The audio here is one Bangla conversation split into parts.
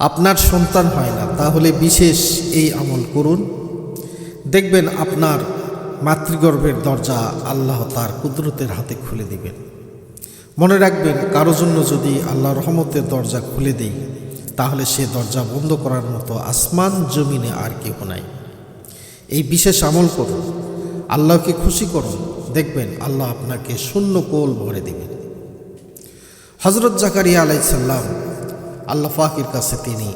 আপনার সন্তান হয় না, তাহলে বিশেষ এই আমল করুন। দেখবেন আপনার মাতৃগর্ভের দরজা আল্লাহ তার কুদরতের হাতে খুলে দিবেন। মনে রাখবেন, কারও জন্য যদি আল্লাহ রহমতের দরজা খুলে দেই, তাহলে সে দরজা বন্ধ করার মতো আসমান, জমিনে আর কেউ নাই। এই বিশেষ আমল করুন, আল্লাহকে খুশি করুন, দেখবেন আল্লাহ আপনাকে শূন্য কোল ভরে দিবেন। হজরত জাকারিয়া আলাইসাল্লাম আল্লাহ ফাকির কাছে তিনি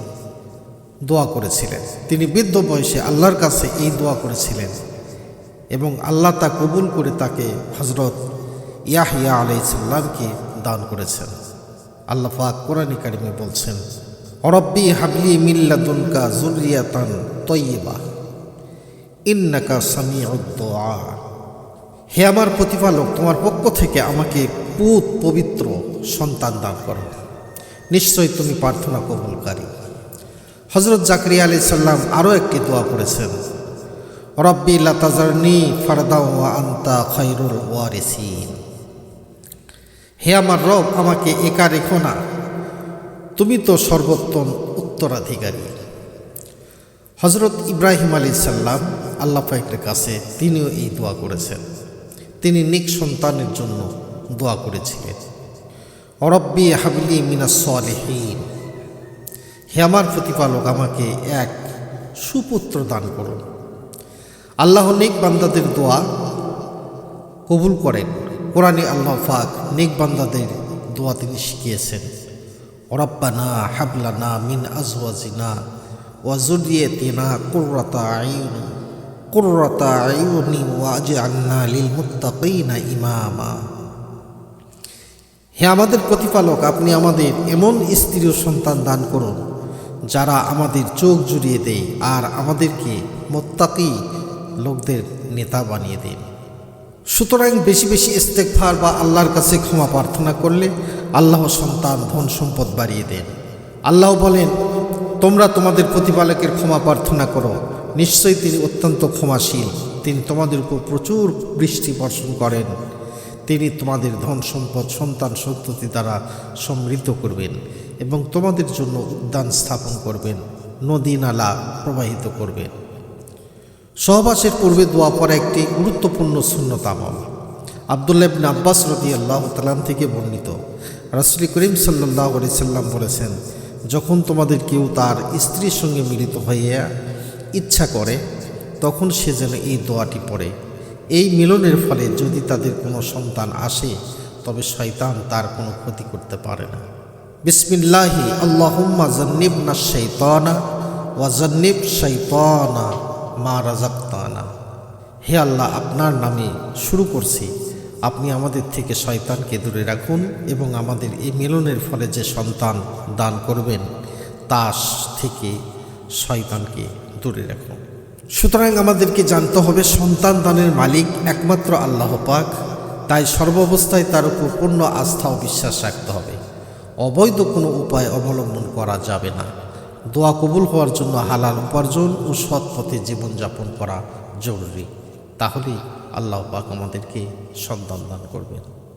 দোয়া করেছিলেন। তিনি বৃদ্ধ বয়সে আল্লাহর কাছে এই দোয়া করেছিলেন এবং আল্লাহ তা কবুল করে তাকে হজরত ইয়াহিয়া আলাইসাল্লামকে দান করেছেন। আল্লাহ পাক কোরআনী কারিমে বলছেন অরব্বি হাবলি মিল্লাদুনকা জুরিয়াতান তৈবা ইন্নাকা সামিউদ্দোয়া হে আমার প্রতিপালক, তোমার পক্ষ থেকে আমাকে পুত পবিত্র সন্তান দান করো। নিশ্চয়ই তুমি প্রার্থনা কবুলকারী। হজরত জাকরিয়া আলি সাল্লাম আরও একটি দোয়া করেছেন, রব্বি লাতাজারনি ফারদাও আন্তা খৈরুল ওয়ারিসিন। হে আমার রব, আমাকে একা রেখো না। তুমি তো সর্বোত্তম উত্তরাধিকারী। হজরত ইব্রাহিম আলী সাল্লাম আল্লাহ পাকের কাছে তিনিও এই দোয়া করেছেন। তিনি নিক সন্তানের জন্য দোয়া করেছিলেন। অরব্বি হাবলি মিনা সলেহীন। হে আমার প্রতিপালক, আমাকে এক সুপুত্র দান করুন। আল্লাহ নেক বান্দাদের দোয়া কবুল করেন। কোরআনে আল্লাহ ফাক নেক বান্দাদের দোয়া তিনি শিখিয়েছেন। রব্বানা হাবলানা মিন আজওয়াজিনা ওয়াজুরিয়াতিনা কুররাতা আইন কুররাতা আইউনি ওয়াজআলনা লিল মুত্তাকিনা ইমামা। হে আমাদের প্রতিপালক, আপনি আমাদের এমন স্ত্রী ও সন্তান দান করুন, যারা আমাদের চোখ জুড়িয়ে দেয় আর আমাদেরকে মোত্তাকি লোকদের নেতা বানিয়ে দেন। সুতরাং বেশি বেশি ইস্তেকফার বা আল্লাহর কাছে ক্ষমা প্রার্থনা করলে আল্লাহ সন্তান ধন সম্পদ বাড়িয়ে দেন। আল্লাহ বলেন, তোমরা তোমাদের প্রতিপালকের ক্ষমা প্রার্থনা করো। নিশ্চয়ই তিনি অত্যন্ত ক্ষমাশীল। তিনি তোমাদের উপর প্রচুর বৃষ্টি বর্ষণ করেন। তিনি তোমাদের ধন সম্পদ, সন্তান সন্ততি দ্বারা সমৃদ্ধ করবেন এবং তোমাদের জন্য উদ্যান স্থাপন করবেন, নদী নালা প্রবাহিত করবেন। সহবাসের পূর্বে দোয়া পড়া একটি গুরুত্বপূর্ণ শূন্যত আমল। আবদুল্লাবিন আব্বাস রদি আল্লাহ তালাম থেকে বর্ণিত। রাসুল করিম সাল্লাহ সাল্লাম বলেছেন, যখন তোমাদের কেউ তার স্ত্রীর সঙ্গে মিলিত হইয়া ইচ্ছা করে, তখন সে যেন এই দোয়াটি পড়ে। এই মিলনের ফলে যদি তাদের কোনো সন্তান আসে, তবে শয়তান তার কোনো ক্ষতি করতে পারে না। বিসমিল্লাহি, আল্লাহুম্মা জন্নিব না শৈতানা ওয়াজন্নিব শৈতানা মা রাজাক্তানা। হে আল্লাহ, আপনার নামে শুরু করছি। আপনি আমাদের থেকে শয়তানকে দূরে রাখুন এবং আমাদের এই মিলনের ফলে যে সন্তান দান করবেন তা থেকে শয়তানকে দূরে রাখুন। সুতরাং আমাদেরকে জানতে হবে, সন্তান দানের মালিক একমাত্র আল্লাহ পাক। তাই সর্বাবস্থায় তার উপর পূর্ণ আস্থা ও বিশ্বাস রাখতে হবে। অবৈধ কোনো উপায় অবলম্বন করা যাবে না। দোয়া কবুল হওয়ার জন্য হালাল উপার্জন ও সৎ পথে জীবনযাপন করা জরুরি। তাহলেই আল্লাহ পাক আমাদেরকে সন্তান দান করবেন।